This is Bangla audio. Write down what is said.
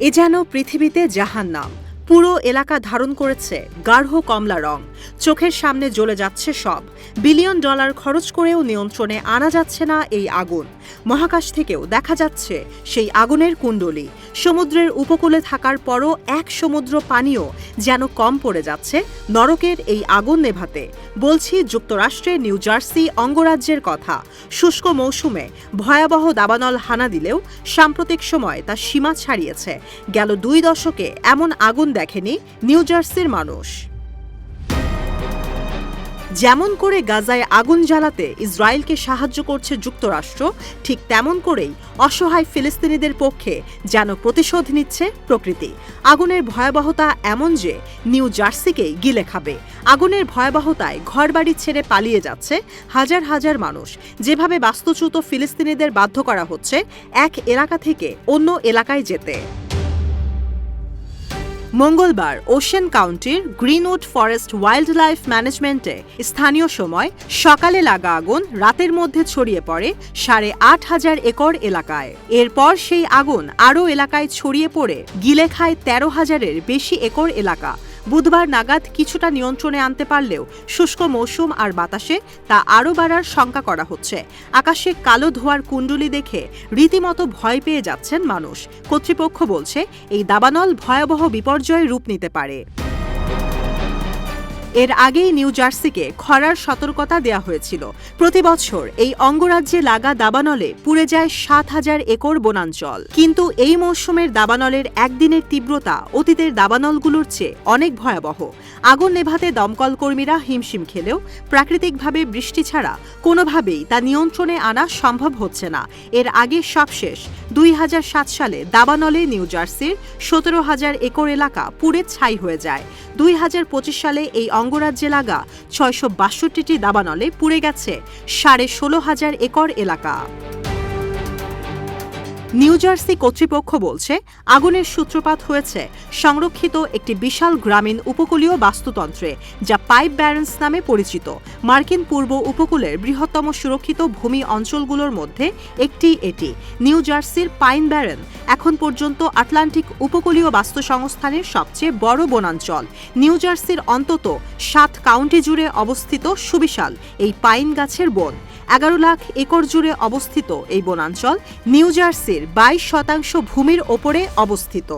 এ যেন পৃথিবীতে জাহান্নাম। পুরো এলাকা ধারণ করেছে গাঢ় কমলা রং। চোখের সামনে জ্বলে যাচ্ছে সব। বিলিয়ন ডলার খরচ করেও নিয়ন্ত্রণে আনা যাচ্ছে না এই আগুন। মহাকাশ থেকেও দেখা যাচ্ছে সেই আগুনের কুণ্ডলী। সমুদ্রের উপকূলে থাকার পরও এক সমুদ্র পানীয় যেন কম পড়ে যাচ্ছে নরকের এই আগুন নেভাতে। বলছি যুক্তরাষ্ট্রের নিউ জার্সি অঙ্গরাজ্যের কথা। শুষ্ক মৌসুমে ভয়াবহ দাবানল হানা দিলেও সাম্প্রতিক সময় তা সীমা ছাড়িয়েছে। গেল দুই দশকে এমন আগুন দেখেনি নিউ জার্সির মানুষ। যেমন করে গাজায় আগুন জ্বালাতে ইসরায়েলকে সাহায্য করছে যুক্তরাষ্ট্র, ঠিক তেমন করেই অসহায় ফিলিস্তিনিদের পক্ষে যেন প্রতিশোধ নিচ্ছে প্রকৃতি। আগুনের ভয়াবহতা এমন যে নিউ জার্সিকেই গিলে খাবে। আগুনের ভয়াবহতায় ঘরবাড়ি ছেড়ে পালিয়ে যাচ্ছে হাজার হাজার মানুষ। যেভাবে বাস্তুচ্যুত ফিলিস্তিনিদের বাধ্য করা হচ্ছে, এক এলাকা থেকে অন্য এলাকায় যেতে। মঙ্গলবার ওশেন কাউন্টির গ্রিনউড ফরেস্ট ওয়াইল্ড লাইফ ম্যানেজমেন্টে স্থানীয় সময় সকালে লাগা আগুন রাতের মধ্যে ছড়িয়ে পড়ে সাড়ে আট হাজার একর এলাকায়। এরপর সেই আগুন আরও এলাকায় ছড়িয়ে পড়ে গিলে খায় তেরো হাজারের বেশি একর এলাকা। বুধবার নাগাদ কিছুটা নিয়ন্ত্রণে আনতে পারলেও শুষ্ক মৌসুম আর বাতাসে তা আরও বাড়ার শঙ্কা করা হচ্ছে। আকাশে কালো ধোয়ার কুণ্ডুলি দেখে রীতিমতো ভয় পেয়ে যাচ্ছেন মানুষ। কর্তৃপক্ষ বলছে, এই দাবানল ভয়াবহ বিপর্যয়ের রূপ নিতে পারে। এর আগেই নিউ জার্সিকে খরার সতর্কতা দেওয়া হয়েছিল। প্রতি বছর এই অঙ্গরাজ্যে লাগা দাবানলে পুড়ে যায় সাত হাজার একর বনাঞ্চল। কিন্তু এই মৌসুমের দাবানলের একদিনের তীব্রতা অতীতের দাবানলগুলোর চেয়ে অনেক ভয়াবহ। আগুন নেভাতে দমকল কর্মীরা হিমশিম খেলেও প্রাকৃতিকভাবে বৃষ্টি ছাড়া কোনোভাবেই তা নিয়ন্ত্রণে আনা সম্ভব হচ্ছে না। এর আগে সবশেষ দুই হাজার সাত সালে দাবানলে, নিউ জার্সির সতেরো হাজার একর এলাকা পুড়ে ছাই হয়ে যায়। দুই হাজার পঁচিশ সালে এই অঙ্গরাজ্যে লাগা ছয়শো বাষট্টিটি দাবানলে পুড়ে গেছে সাড়ে ষোলো হাজার একর এলাকা। নিউ জার্সি কর্তৃপক্ষ বলছে, আগুনের সূত্রপাত হয়েছে সংরক্ষিত একটি বিশাল গ্রামীণ উপকূলীয় বাস্তুতন্ত্রে, যা পাইপ ব্যারেন্স নামে পরিচিত। মার্কিন পূর্ব উপকূলের বৃহত্তম সুরক্ষিত ভূমি অঞ্চলগুলোর মধ্যে একটি এটি। নিউ জার্সির পাইন ব্যারেন এখন পর্যন্ত আটলান্টিক উপকূলীয় বাস্তু সংস্থানের সবচেয়ে বড় বনাঞ্চল। নিউ জার্সির অন্তত সাত কাউন্টি জুড়ে অবস্থিত সুবিশাল এই পাইন গাছের বন। এগারো লাখ একর জুড়ে অবস্থিত এই বনাঞ্চল নিউ জার্সির বাইশ শতাংশ ভূমির ওপরে অবস্থিত।